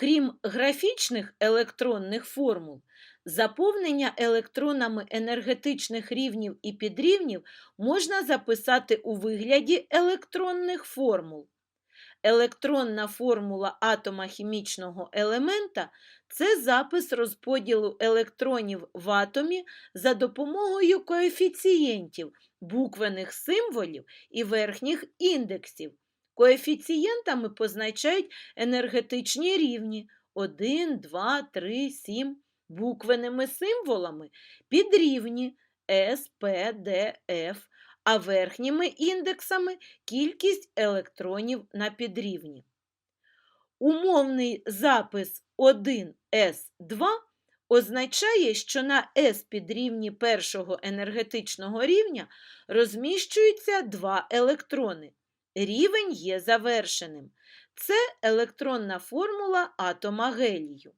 Крім графічних електронних формул, заповнення електронами енергетичних рівнів і підрівнів можна записати у вигляді електронних формул. Електронна формула атома хімічного елемента це запис розподілу електронів в атомі за допомогою коефіцієнтів, буквених символів і верхніх індексів. Коефіцієнтами позначають енергетичні рівні 1, 2, 3, 7, буквеними символами підрівні S, P, D, F, а верхніми індексами кількість електронів на підрівні. Умовний запис 1С2 означає, що на S підрівні першого енергетичного рівня розміщуються два електрони. Рівень є завершеним. Це електронна формула атома гелію.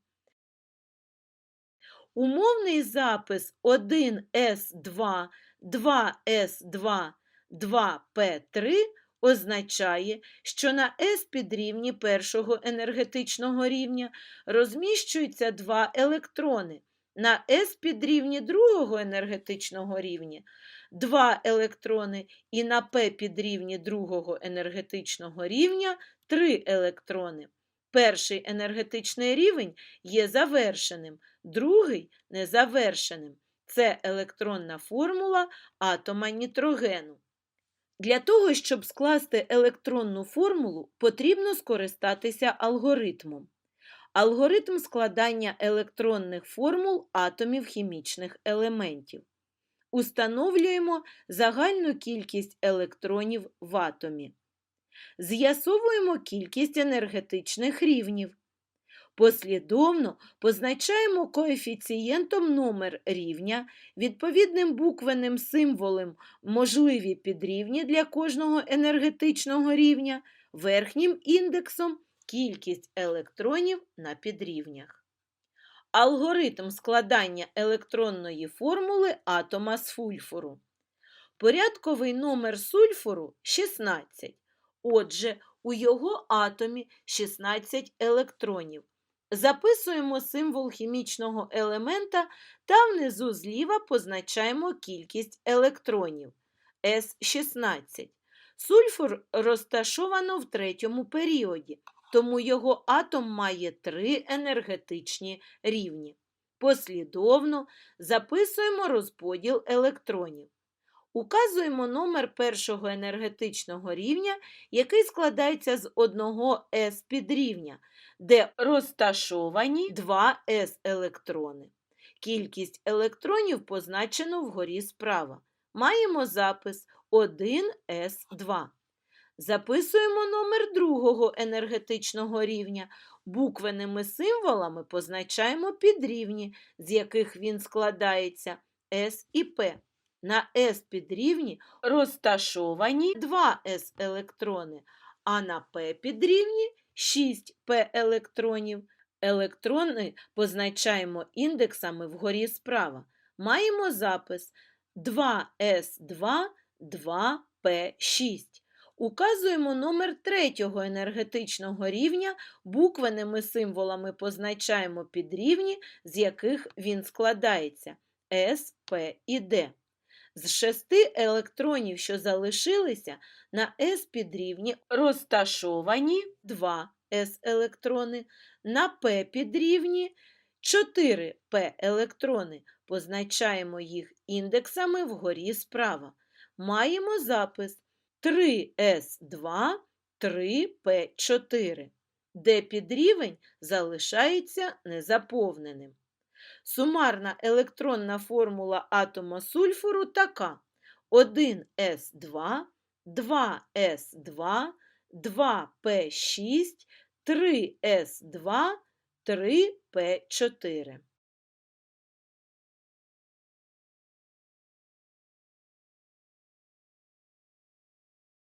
Умовний запис 1С2, 2С2, 2П3 означає, що на S підрівні першого енергетичного рівня розміщуються два електрони. На S підрівні другого енергетичного рівня два електрони і на P підрівні другого енергетичного рівня три електрони. Перший енергетичний рівень є завершеним, другий незавершеним. Це електронна формула атома нітрогену. Для того, щоб скласти електронну формулу, потрібно скористатися алгоритмом. Алгоритм складання електронних формул атомів хімічних елементів. Установлюємо загальну кількість електронів в атомі. З'ясовуємо кількість енергетичних рівнів. Послідовно позначаємо коефіцієнтом номер рівня, відповідним буквенним символом можливі підрівні для кожного енергетичного рівня, верхнім індексом кількість електронів на підрівнях. Алгоритм складання електронної формули атома з фульфуру. Порядковий номер сульфуру 16. Отже, у його атомі 16 електронів. Записуємо символ хімічного елемента та внизу зліва позначаємо кількість електронів С16. Сульфур розташовано в третьому періоді, тому його атом має три енергетичні рівні. Послідовно записуємо розподіл електронів. Указуємо номер першого енергетичного рівня, який складається з одного с підрівня, де розташовані два с електрони. Кількість електронів позначено вгорі справа. Маємо запис 1С2. Записуємо номер другого енергетичного рівня. Буквеними символами позначаємо підрівні, з яких він складається С і П. На S підрівні розташовані 2 s електрони, а на P підрівні 6 P електронів. Електрони позначаємо індексами вгорі справа. Маємо запис 2S2, 2P6. Указуємо номер третього енергетичного рівня, буквеними символами позначаємо підрівні, з яких він складається S, P і D. З шести електронів, що залишилися, на s підрівні розташовані 2 s електрони, на p підрівні 4 p електрони. Позначаємо їх індексами вгорі справа. Маємо запис 3s2, 3p4, де підрівень залишається незаповненим. Сумарна електронна формула атома сульфуру така: 1С2, 2С2, 2П6, 3С2, 3П4.